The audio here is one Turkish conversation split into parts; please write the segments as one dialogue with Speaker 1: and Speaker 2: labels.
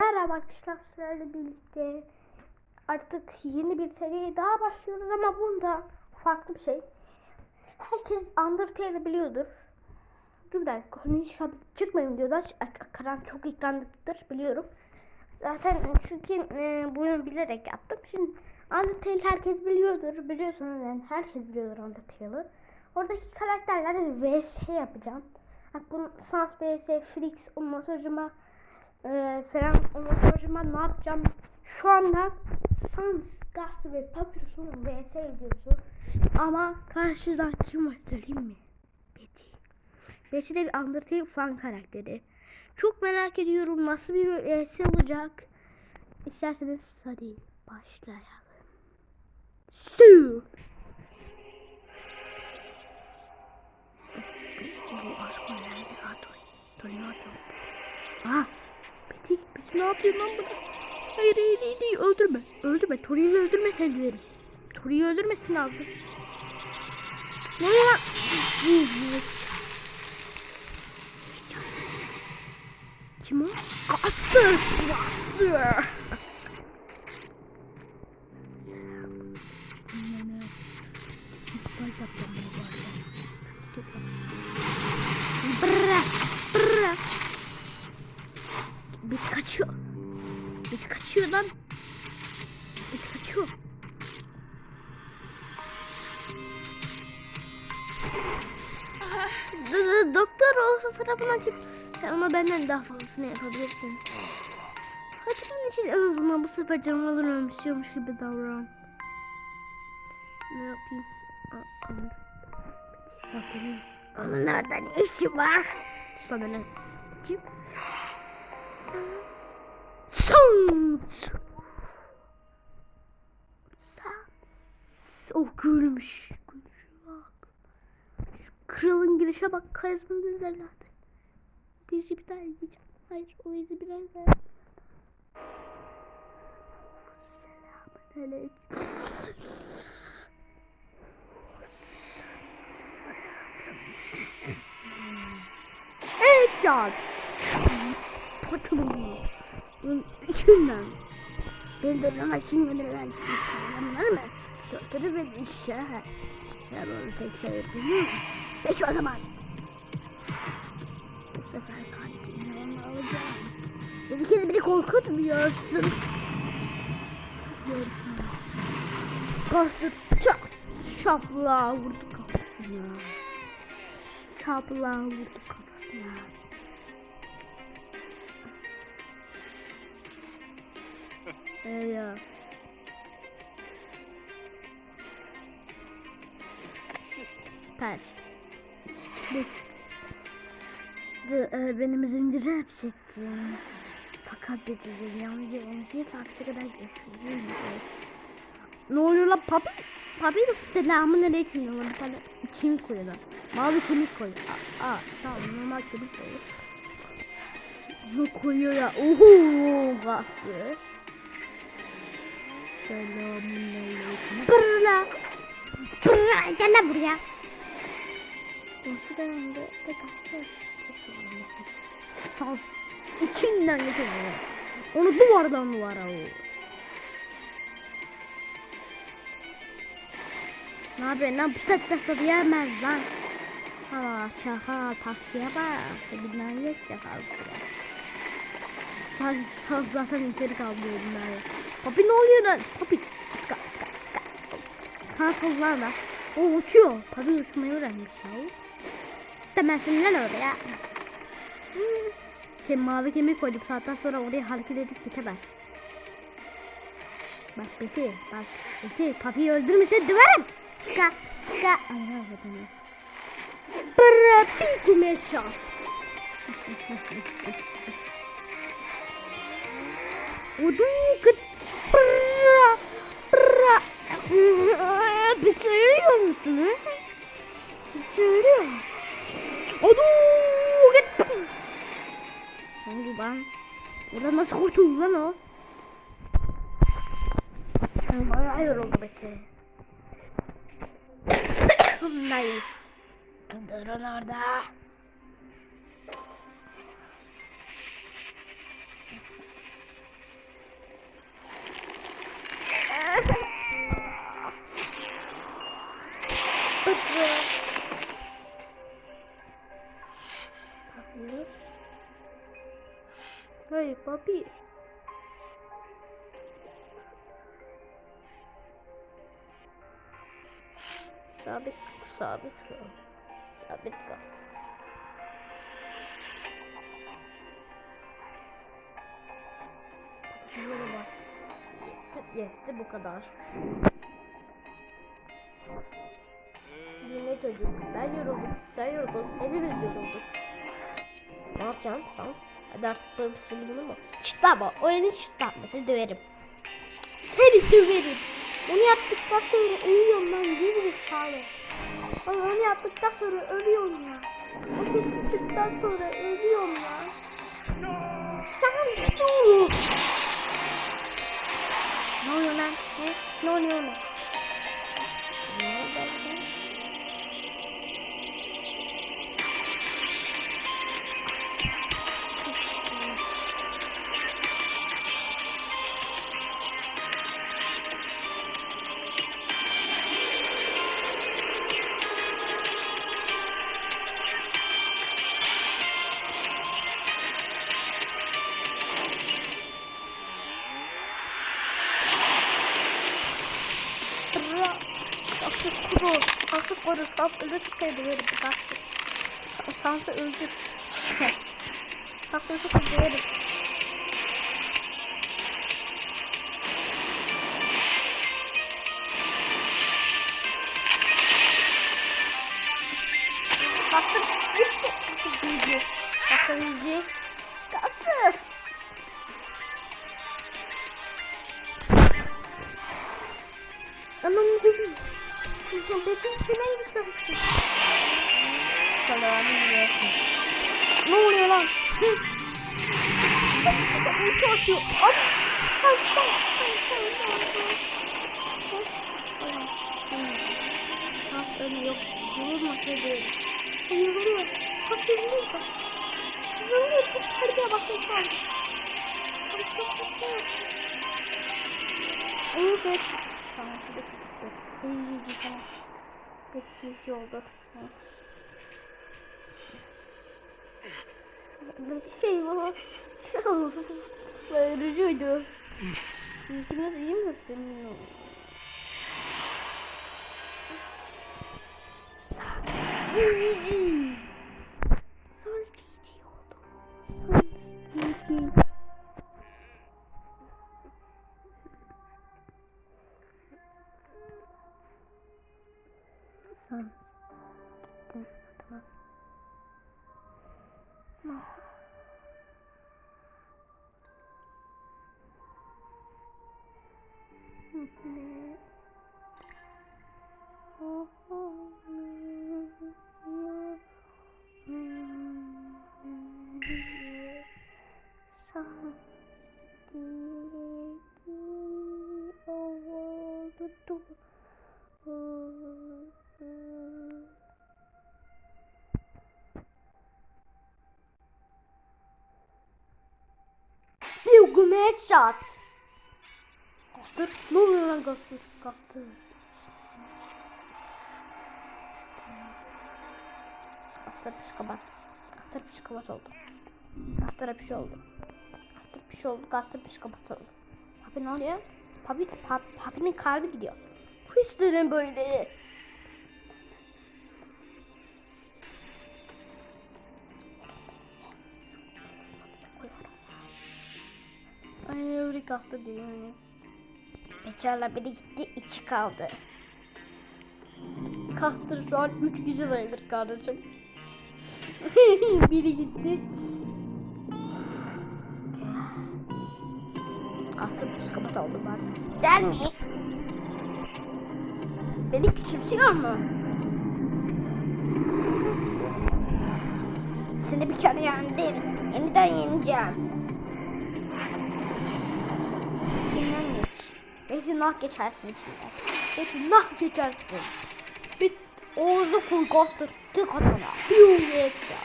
Speaker 1: Merhaba arkadaşlar sizlerle birlikte artık yeni bir seriye daha başlıyoruz ama bunda farklı bir şey. Herkes Undertale'i biliyordur. Dur bir dakika çıkar- çıkmayayım diyorlar. Ekran çok ekranlıktır biliyorum. Zaten çünkü e, bunu bilerek yaptım. Şimdi Undertale herkes biliyordur. Biliyorsunuz yani herkes biliyordur Undertale'ı. Oradaki karakterlerle vs yapacağım. Bak bunu Sans vs Flix ondan sonra e, falan ondan sonra ne yapacağım? Şu anda Sans, Gas ve Papyrus'un vs ediyorsun. Ama karşıdan kim var söyleyeyim mi? Betty. Betty de bir Undertale fan karakteri. Çok merak ediyorum nasıl bir vs olacak. İsterseniz hadi başlayalım. Betty ne yapıyor lan burada? Hayır, hayır, hayır, hayır, öldürme. Öldürme, Tori'yi öldürme sen diyorum. Tori'yi öldürmesin lazım. Ne lan? Kim o? Kastır! Kastır! Olsa tarafından çık. Sen ona benden daha fazlasını yapabilirsin. Hatırın için en azından bu sefer canavarlar ölmüşüyormuş gibi davran. Ne yapayım? Sakın. Onun orada ne işi var? Sana ne? Kim? Son. Oh gülmüş. Kralın girişe bak. Karizma evladı. Birisi bir daha yiyeceğim. Hayır o izi biraz daha. Selamünaleyküm. Headshot. Patron. Bunun içinden. Bildirmek için gönderilen çıkmış sayılanlar mı? Sörtürü ve düşe. Sen onu tek şey yapıyor musun? Beş o zaman. Bu sefer kardeşimle onu alacağım. Sen ikiniz beni korkutmuyorsun. Bastır. Çak. Şapla vurdu kafasına. Şapla vurdu kafasına. Ee ya. Süper. Şimdi de, e, benim zinciri hapsettim. Fakat bitirdim. Yalnızca enseyi saksı kadar güçlüyüm. Ne oluyor lan papi? Papi selamun aleyküm diyorlar. Bir tane kemik koyuyorlar. Mavi kemik koyuyor. Aa, aa tamam normal kemik koyuyor. Bunu koyuyor ya. Oho kalktı. Selamünaleyküm. Brrra. Brrra. Gel lan buraya. Nasıl? Tek hasta. Sans. İçinden geçiyor. Onu duvardan duvara vur. Ne yapıyorsun lan? Pısak pısak diyemez lan. Ha şaka taktiğe bak. Bilmem ya fazla. Saz, saz zaten içeri kaldırıyor bunları. Papi ne oluyor lan? Papi. Ska ska ska. Sağ sollar da. O uçuyor. Papi uçmayı öğrenmiş ya. Demezsin lan oraya. Sen mavi kemik koyduk saatten sonra oraya hareket edip gidemez. Bak Beti bak Beti papiyi öldürmüşse döverim. Ska ska. Ana vatanı. Brrra piku meçat. Udu kıt. Brrra brrra. Bir söylüyor musun ha? Bir söylüyor. Udu git. Ne oldu lan? Orada nasıl kurtuldu lan o? Ben bayağı yoruldu Sabit, sabit kal. Sabit kal. Yola bak. Yetti, yetti bu kadar. Dinle çocuk. Ben yoruldum. Sen yoruldun. Hepimiz yorulduk. Ne yapacaksın sans? Hadi artık benim mu? Çıtlama. O elin çıtlatması döverim. Seni döverim. Onu yaptıktan sonra ölüyorum lan geri zekalı. Ay onu yaptıktan sonra ölüyorum ya. Onu yaptıktan sonra ölüyorum ya. Sen ne olur? Ne oluyor lan? Ne? Ne oluyor lan? Kuru. Kastı kuru. Kastı ölürse. Kastı. O şansı öldür. Kastı ölürse Betim içinden geçiyorsun. Selamünaleyküm. Ne oluyor lan? Ulti atıyor. At. Kaçta. Ah öyle yok. Yorulma seviyorum. Yoruluyor. Çok yoruluyor. Yoruluyor. Çok terbiye bakın şu an. Ay çok kötü. Evet. Tamam. Dakika. İyi güzel. Bir şey oldu. Ha. Bir şey var. Bayırıcıydı. Siz ikiniz iyi misin? Sancı. Sancı oldu. Sancı. Headshot. Kastır. Ne oluyor lan kastır? Kastır. Kastır psikopat. Kastır psikopat oldu. Kastır'a bir şey oldu. Kastır bir şey oldu. Kastır psikopat oldu. Papi ne oluyor? Papi, pap, papinin kalbi gidiyor. Bu böyle. Kastı diyor yani. Bekarla biri gitti, içi kaldı. Kastır şu an 3 kişi sayılır kardeşim. biri gitti. Kastır psikopat oldu ben. Gelme. Beni küçümsüyor mu? Seni bir kere yendim. Yeniden yeneceğim. Hepsi nah geçersin içinde. Hepsi nah geçersin. Bir oğuzu koy gazdır. Tek atana. Piyum geç ya.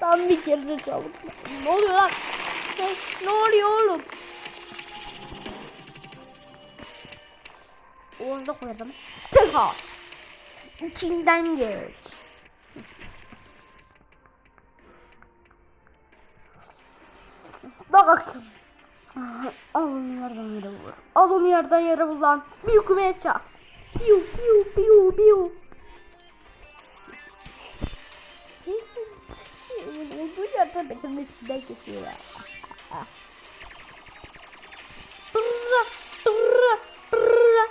Speaker 1: Tam bir kere çabuk. Ne oluyor lan? Ne, ne oluyor oğlum? Orada koyalım. Tek at. İçinden geç. Bakın. Al onu yerden yere vur. Al onu yerden yere vur lan. Bir hükümeye çarp. Piu piu piu piu. Olduğu yerden benim içinden geçiyorlar. Brrra, brrra, brrra.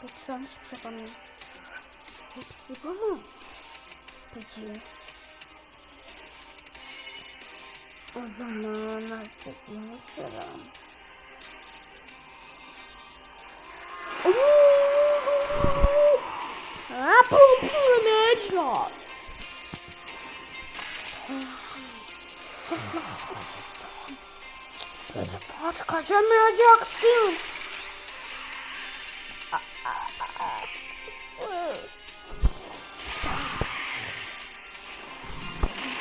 Speaker 1: Peki şu an hiçbir şey yapamıyorum. Hepsi bu mu? Peki. O zaman artık. Ha, pum pum meçler. Sen nasıl? Var kaçamayacaksın.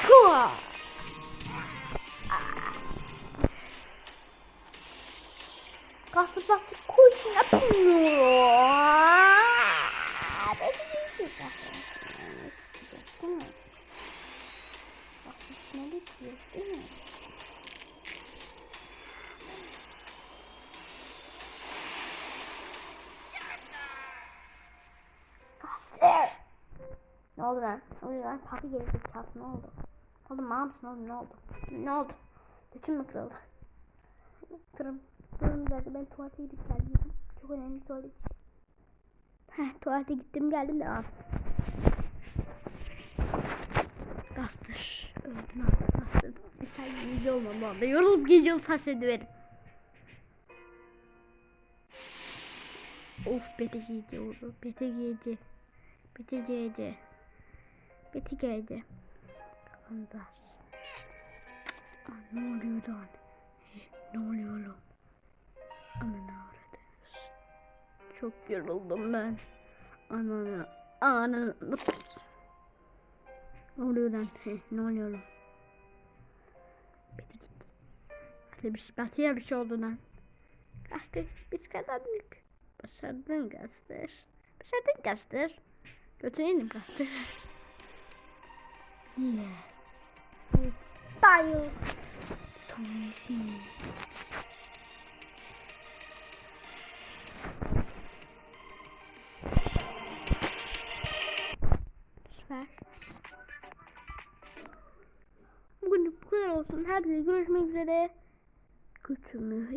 Speaker 1: Çua. Gazlı bastı koy içine yapmıyor. Beni değil mi? Bak içine geçiyor değil mi? Gazlı. Ne oldu lan? Ne oldu lan? Papi gelecek çalsın ne oldu? Oğlum mal mısın oğlum ne oldu? Ne oldu? Bütün mü kırıldı? Tırım. Derdi ben tuvalete gidip geldim. Çok önemli tuvalet işi. Heh tuvalete gittim geldim de al. Gastır. Öldün abi gastır. Bir sen iyice olma bu. Yorulup geliyorsan seni verim. Of beti giydi oldu. Beti giydi. Beti giydi. Beti giydi. Aa, ne oluyor lan? Ne oluyor lan? Ananı avradınız. Çok yoruldum ben. Ananı. Ananı. Ne oluyor lan? He, ne oluyor lan? Beti git. Hadi bir şey, Batı'ya bir şey oldu lan. Kalktık biz kazandık. Başardın Gaster. Başardın Gaster. Götüne indim Gaster. Yes. Tayo. Sonrası. Süper. Bugün bu kadar olsun. Hadi görüşmek üzere. Kötü mü?